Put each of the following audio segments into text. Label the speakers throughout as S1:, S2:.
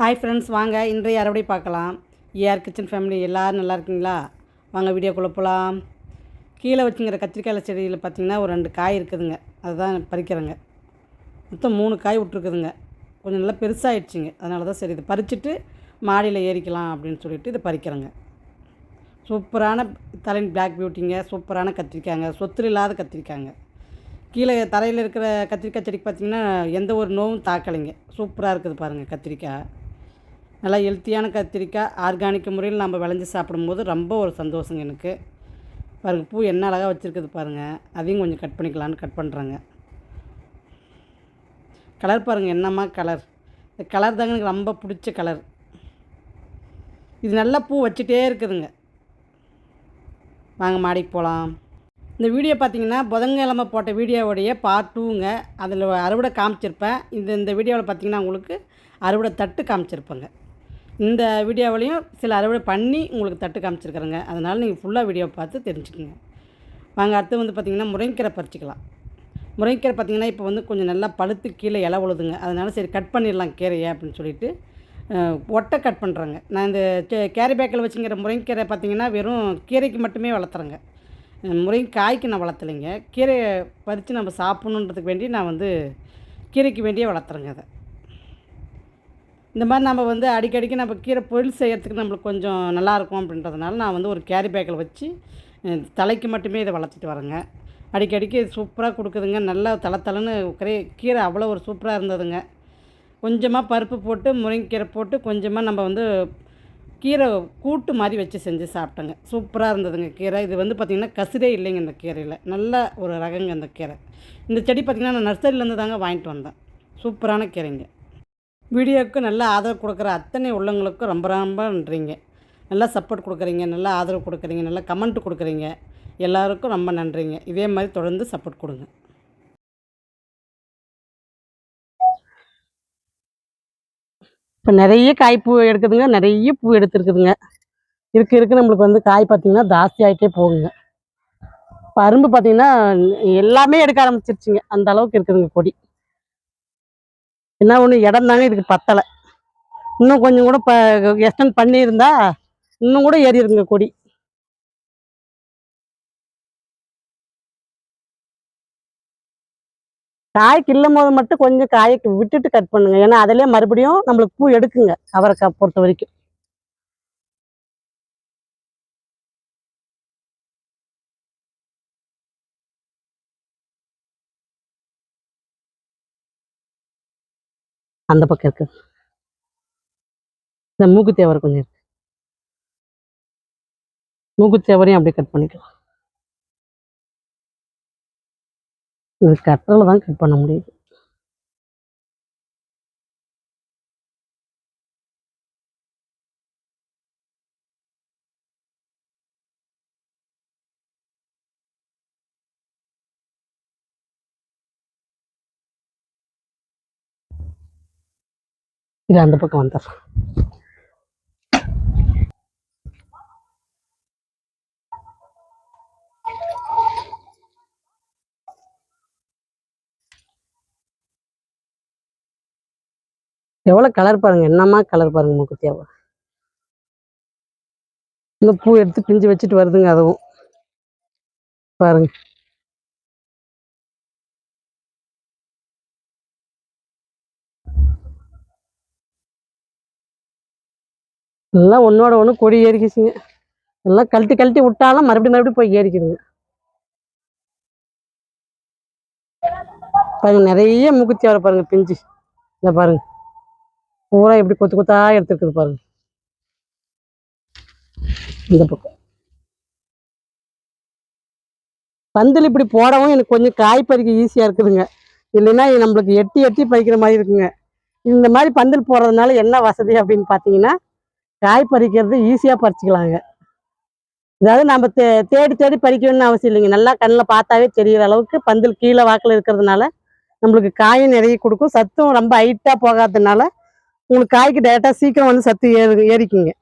S1: Hi friends வாங்க. இன்றைய அறுவடை பார்க்கலாம். ஏஆர் கிச்சன் ஃபேமிலி எல்லோரும் நல்லா இருக்கீங்களா? வாங்க வீடியோக்குள்ளே போகலாம் கீழே வச்சுங்கிற கத்திரிக்காய் செடியில் பார்த்தீங்கன்னா ஒரு ரெண்டு காய் இருக்குதுங்க. அதுதான் பறிக்கிறேங்க. மொத்தம் மூணு காய் விட்ருக்குதுங்க கொஞ்சம் நல்லா பெருசாகிடுச்சிங்க அதனால தான் சரி இதை பறிச்சுட்டு மாடியில் ஏறிக்கலாம் அப்படின்னு சொல்லிட்டு இதை பறிக்கிறேங்க. சூப்பரான தலையின் பிளாக் பியூட்டிங்க சூப்பரான கத்திரிக்காய்ங்க. சொத்து இல்லாத கத்திரிக்காய்ங்க. கீழே தரையில் இருக்கிற கத்திரிக்காய் செடிக்கு பார்த்திங்கன்னா எந்த ஒரு நோவும் தாக்கலைங்க. சூப்பராக இருக்குது பாருங்கள் கத்திரிக்காய். நல்லா ஹெல்த்தியான கத்திரிக்காய் ஆர்கானிக் முறையில் நம்ம விளைஞ்சி சாப்பிடும்போது ரொம்ப ஒரு சந்தோஷங்க எனக்கு. பாருங்கள் பூ என்ன அழகாக வச்சுருக்குது பாருங்கள் அதையும் கொஞ்சம் கட் பண்ணிக்கலான்னு கட் பண்ணுறாங்க கலர் பாருங்கள் என்னம்மா கலர் இந்த கலர் தாங்க எனக்கு ரொம்ப பிடிச்ச கலர் இது நல்லா பூ வச்சுட்டே இருக்குதுங்க. வாங்க மாடிக்கு போகலாம் இந்த வீடியோ பார்த்தீங்கன்னா புதன்கிழமை போட்ட வீடியோவுடைய பார்ட் டூங்க அதில் அறுவடை காமிச்சிருப்பேன். இந்த இந்த வீடியோவில் பார்த்தீங்கன்னா உங்களுக்கு அறுவடை தட்டு காமிச்சிருப்பேங்க. இந்த வீடியோவிலையும் சில அறுவடை பண்ணி உங்களுக்கு தட்டு காமிச்சிருக்கிறேங்க. அதனால் நீங்கள் ஃபுல்லாக வீடியோ பார்த்து தெரிஞ்சுக்கோங்க. வாங்க அடுத்து வந்து பார்த்திங்கன்னா முருங்கைக்கீரை பறிச்சிக்கலாம். முருங்கைக்கீரை பார்த்திங்கன்னா இப்போ வந்து கொஞ்சம் நல்லா பழுத்து கீழே இலை உழுதுங்க. அதனால் சரி கட் பண்ணிடலாம் கீரையை அப்படின்னு சொல்லிட்டு ஒட்டை கட் பண்ணுறாங்க நான் இந்த கேரி பேக்கில் வச்சுங்கிற முருங்கைக்கீரை பார்த்திங்கன்னா வெறும் கீரைக்கு மட்டுமே வளர்த்துறேங்க. முருங்கைக்காய்க்கு நான் வளர்த்தலைங்க. கீரையை பறித்து நம்ம சாப்பிட்ணுன்றதுக்கு வேண்டி நான் வந்து கீரைக்கு வேண்டியே வளர்த்துறேங்க அதை. இந்த மாதிரி நம்ம வந்து அடிக்கடிக்கு நம்ம கீரை பொருள் செய்கிறதுக்கு நம்மளுக்கு கொஞ்சம் நல்லாயிருக்கும் அப்படின்றதுனால நான் வந்து ஒரு கேரி பேக்கில் வச்சு தலைக்கு மட்டுமே இதை வளர்த்துட்டு வரேங்க. அடிக்கடிக்கு சூப்பராக கொடுக்குதுங்க. நல்லா தலை தலைன்னு கீரை கீரை அவ்வளோ ஒரு சூப்பராக இருந்ததுங்க. கொஞ்சமாக பருப்பு போட்டு முருங்கைக்கீரை போட்டு கொஞ்சமாக நம்ம வந்து கீரை கூட்டு மாதிரி வச்சு செஞ்சு சாப்பிட்டேங்க. சூப்பராக இருந்ததுங்க கீரை. இது வந்து பார்த்திங்கன்னா கசிரே இல்லைங்க இந்த கீரையில். நல்ல ஒரு ரகங்க இந்த கீரை. இந்த செடி பார்த்திங்கன்னா நான் நர்சரியிலேருந்து தாங்க வாங்கிட்டு வந்தேன். சூப்பரான கீரைங்க. வீடியோவுக்கு நல்ல ஆதரவு கொடுக்குற அத்தனை உள்ளவங்களுக்கும் ரொம்ப ரொம்ப நன்றிங்க. நல்லா சப்போர்ட் கொடுக்குறீங்க நல்லா ஆதரவு கொடுக்குறீங்க நல்லா கமெண்ட் கொடுக்குறீங்க. எல்லாருக்கும் ரொம்ப நன்றிங்க. இதே மாதிரி தொடர்ந்து சப்போர்ட் கொடுங்க. இப்போ நிறைய காய் பூ எடுக்குதுங்க நிறைய பூ எடுத்துருக்குதுங்க. இருக்கு இருக்கு. நம்மளுக்கு வந்து காய் பார்த்திங்கன்னா ஜாஸ்தி ஆகிட்டே போகுங்க. இப்போ அரும்பு பார்த்திங்கன்னா எல்லாமே எடுக்க ஆரம்பிச்சிருச்சுங்க. அந்த அளவுக்கு இருக்குதுங்க கொடி. என்ன ஒன்று இடம் தாங்க இதுக்கு பத்தலை. இன்னும் கொஞ்சம் கூட ப எக்ஸ்டெண்ட் பண்ணியிருந்தா இன்னும் கூட ஏறி கொடி. காய் கிள்ளும் போது மட்டும் கொஞ்சம் காயை விட்டுட்டு கட் பண்ணுங்க. ஏன்னா அதிலே மறுபடியும் நம்மளுக்கு பூ எடுக்குங்க அவரைக்காய் பொறுத்த வரைக்கும். அந்த பக்கம் இருக்கு. இந்த மூக்கு தேவர் கொஞ்சம் இருக்கு. மூக்கு தேவரையும் அப்படியே கட் பண்ணிக்கலாம். இது கட்டரில் தான் கட் பண்ண முடியுது. இது அந்த பக்கம் வந்துடுறேன். எவ்வளோ கலர் பாருங்க என்னம்மா கலர் பாருங்க மூக்குத்தியாவை இந்த பூ எடுத்து பிஞ்சு வச்சுட்டு வருதுங்க அதுவும். பாருங்க. எல்லாம் ஒன்றோட ஒன்று கொடி ஏறிக்கிச்சுங்க. எல்லாம் கழட்டி கழட்டி விட்டாலும் மறுபடியும் மறுபடியும் போய் ஏறிக்குதுங்க. பாருங்க நிறைய மூக்குத்தி வர பாருங்க பிஞ்சு. இந்த பாருங்க. பூரா எப்படி கொத்து கொத்தா எடுத்துருக்குது பாருங்க. இந்த பக்கம். பந்தல் இப்படி போடவும் எனக்கு கொஞ்சம் காய் பறிக்க ஈஸியாக இருக்குதுங்க. இல்லைன்னா நம்மளுக்கு எட்டி எட்டி பறிக்கிற மாதிரி இருக்குங்க. இந்த மாதிரி பந்தல் போடுறதுனால என்ன வசதி அப்படின்னு பார்த்தீங்கன்னா காய் பறிக்கிறது ஈஸியாக பறிச்சுக்கலாங்க. அதாவது நம்ம தே தேடி தேடி பறிக்கணும்னு அவசியம் இல்லைங்க. நல்லா கண்ணில் பார்த்தாவே தெரிகிற அளவுக்கு பந்தில் கீழே வாக்கில் இருக்கிறதுனால நம்மளுக்கு காயும் நிறைய கொடுக்கும். சத்தும் ரொம்ப ஹைட்டாக போகாததுனால உங்களுக்கு காய்க்கு டேரெக்டாக சீக்கிரம் வந்து சத்து ஏறு ஏறிக்குங்க.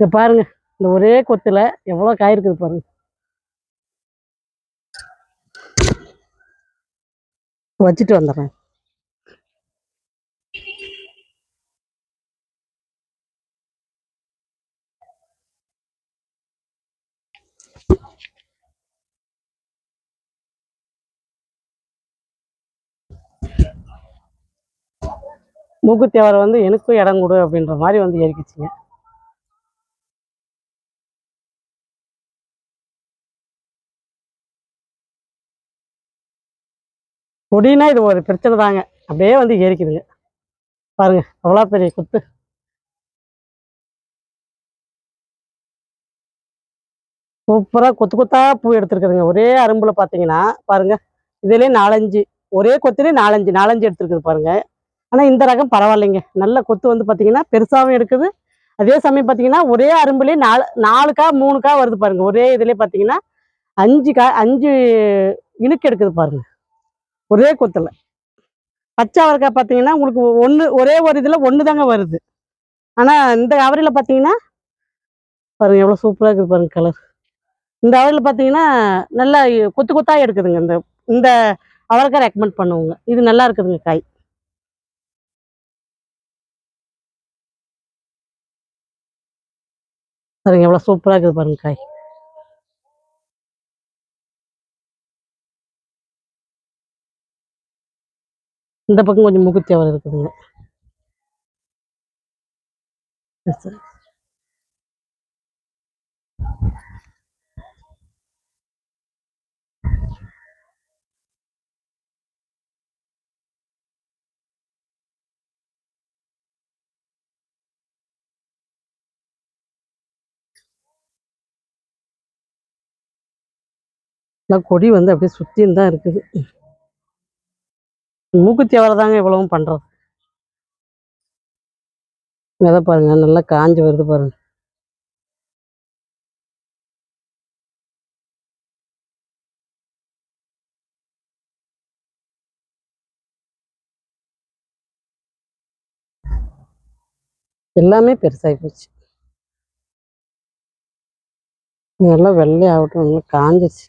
S1: இங்கே பாருங்க. இந்த ஒரே கொத்தில் எவ்வளோ காய் இருக்குது பாருங்க. வச்சுட்டு வந்துடுறேன். மூக்குத்தேவரை வந்து எனக்கும் இடம் கொடு அப்படின்ற மாதிரி வந்து ஏறிக்கிச்சுங்க. கொடினா இது ஒரு பிரச்சனை தாங்க. அப்படியே வந்து ஏறிக்குதுங்க. பாருங்க அவ்வளோ பெரிய குத்து. சூப்பராக கொத்து கொத்தா பூ எடுத்துருக்குதுங்க. ஒரே அரும்புல பார்த்தீங்கன்னா பாருங்க இதுலேயே நாலஞ்சு ஒரே கொத்துலேயே நாலஞ்சு நாலஞ்சு எடுத்துருக்குது பாருங்க. ஆனால் இந்த ரகம் பரவாயில்லைங்க. நல்ல கொத்து வந்து பார்த்தீங்கன்னா பெருசாகவும் இருக்குது அதே சமயம் பார்த்தீங்கன்னா ஒரே அரும்புலேயே நாலு நாலு கா மூணு கா வருது பாருங்க. ஒரே இதுலேயே பார்த்தீங்கன்னா அஞ்சு கா அஞ்சு இணுக்கு எடுக்குது பாருங்க. ஒரே கொத்தில். பச்சை அவரைக்காய் பார்த்தீங்கன்னா உங்களுக்கு ஒன்று ஒரே ஒரு இதில் ஒன்று தாங்க வருது. ஆனால் இந்த அவரையில் பார்த்தீங்கன்னா பாருங்க எவ்வளோ சூப்பராக இருக்குது பாருங்க கலர் இந்த அவரையில் பார்த்தீங்கன்னா நல்லா கொத்து கொத்தாக எடுக்குதுங்க. இந்த இந்த அவரைக்காய் ரெக்கமெண்ட் பண்ணுவோங்க. இது நல்லா இருக்குதுங்க காய். பாருங்க எவ்வளோ சூப்பராக இருக்குது பாருங்க காய். இந்த பக்கம் கொஞ்சம் முகுத்தி அவரை இருக்குதுங்க கொடி வந்து அப்படியே சுத்தின்னு தான் இருக்குது. மூக்குத்தி அவரை தாங்க இவ்வளவும் பண்றது. விதை பாருங்க நல்லா காஞ்சி வருது பாருங்க. எல்லாமே பெருசாகி போச்சு. நல்லா வெள்ளை ஆகட்டும் நல்லா காஞ்சிச்சு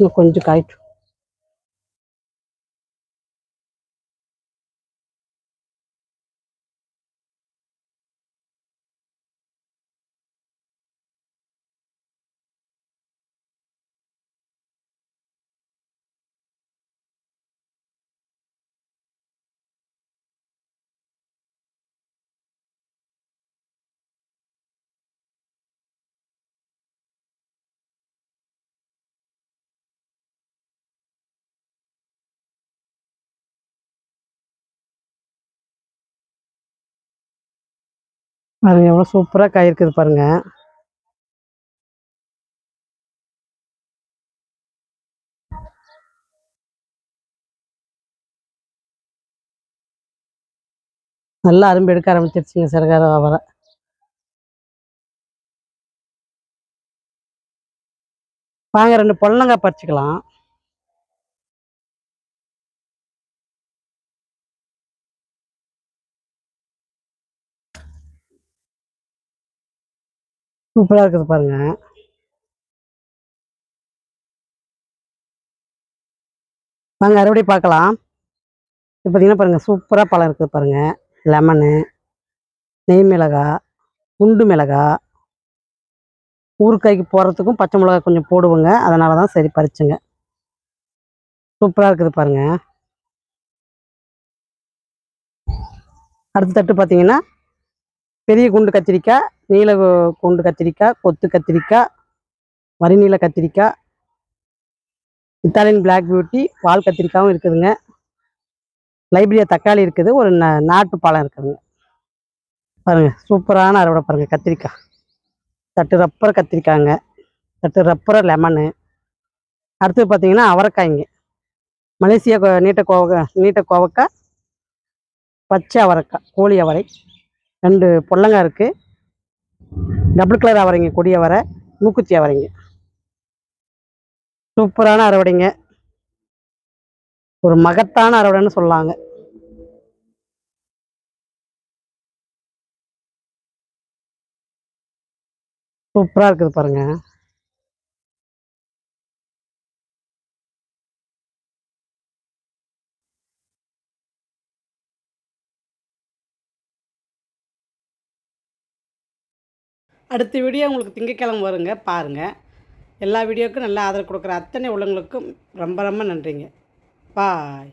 S1: இன்னும் கொஞ்சம் காய்ட்டும் பாருங்க எவ்வளோ சூப்பராக காய் இருக்குது பாருங்க. நல்லா அரும்பு எடுக்க ஆரம்பிச்சிருச்சுங்க சிறகார அவரை. வாங்க ரெண்டு புடலங்காய் பறிச்சுக்கலாம். சூப்பராக இருக்குது பாருங்க. வாங்க அறுவடை பார்க்கலாம். இப்போ பார்த்தீங்கன்னா பாருங்க சூப்பராக பழம் இருக்குது பாருங்க. லெமனு நெய் மிளகா குண்டு மிளகா. ஊறுகாய்க்கு போடுறதுக்கும் பச்சை மிளகாய் கொஞ்சம் போடுவோங்க. அதனால தான் சரி பறிச்சுங்க. சூப்பராக இருக்குது பாருங்க. அடுத்த தட்டு பார்த்தீங்கன்னா பெரிய குண்டு கத்திரிக்காய் நீல குண்டு கத்திரிக்காய் கொத்து கத்திரிக்காய் வரிநீல கத்திரிக்காய் இத்தாலியன் பிளாக் பியூட்டி வால் கத்திரிக்காயும் இருக்குதுங்க. லைப்ரரியா தக்காளி இருக்குது ஒரு ந நாட்டு பழம் இருக்குதுங்க. பாருங்க சூப்பரான அறுவடை பாருங்கள் கத்திரிக்காய் தட்டு ரப்பரை கத்திரிக்காய்ங்க தட்டு ரப்பரை லெமனு. அடுத்தது பார்த்தீங்கன்னா அவரைக்காய்ங்க. மலேசியா கோ- நீட்ட கோவக்காய் நீட்ட கோவக்காய் பச்சை அவரைக்காய் கோழி அவரை. ரெண்டு பொல்லங்காய் இருக்குது டபுள் கலர் அவரைங்க கொடி அவரை மூக்குத்தி அவரைங்க. சூப்பரான அறுவடைங்க. ஒரு மகத்தான அறுவடைன்னு சொல்லாங்க. சூப்பராக இருக்குது பாருங்கள் அடுத்த வீடியோ உங்களுக்கு திங்கக்கிழமை வருங்க பாருங்கள் எல்லா வீடியோவுக்கும் நல்லா ஆதரவு கொடுக்குற அத்தனை உள்ளவங்களுக்கும் ரொம்ப ரொம்ப நன்றிங்க. பாய்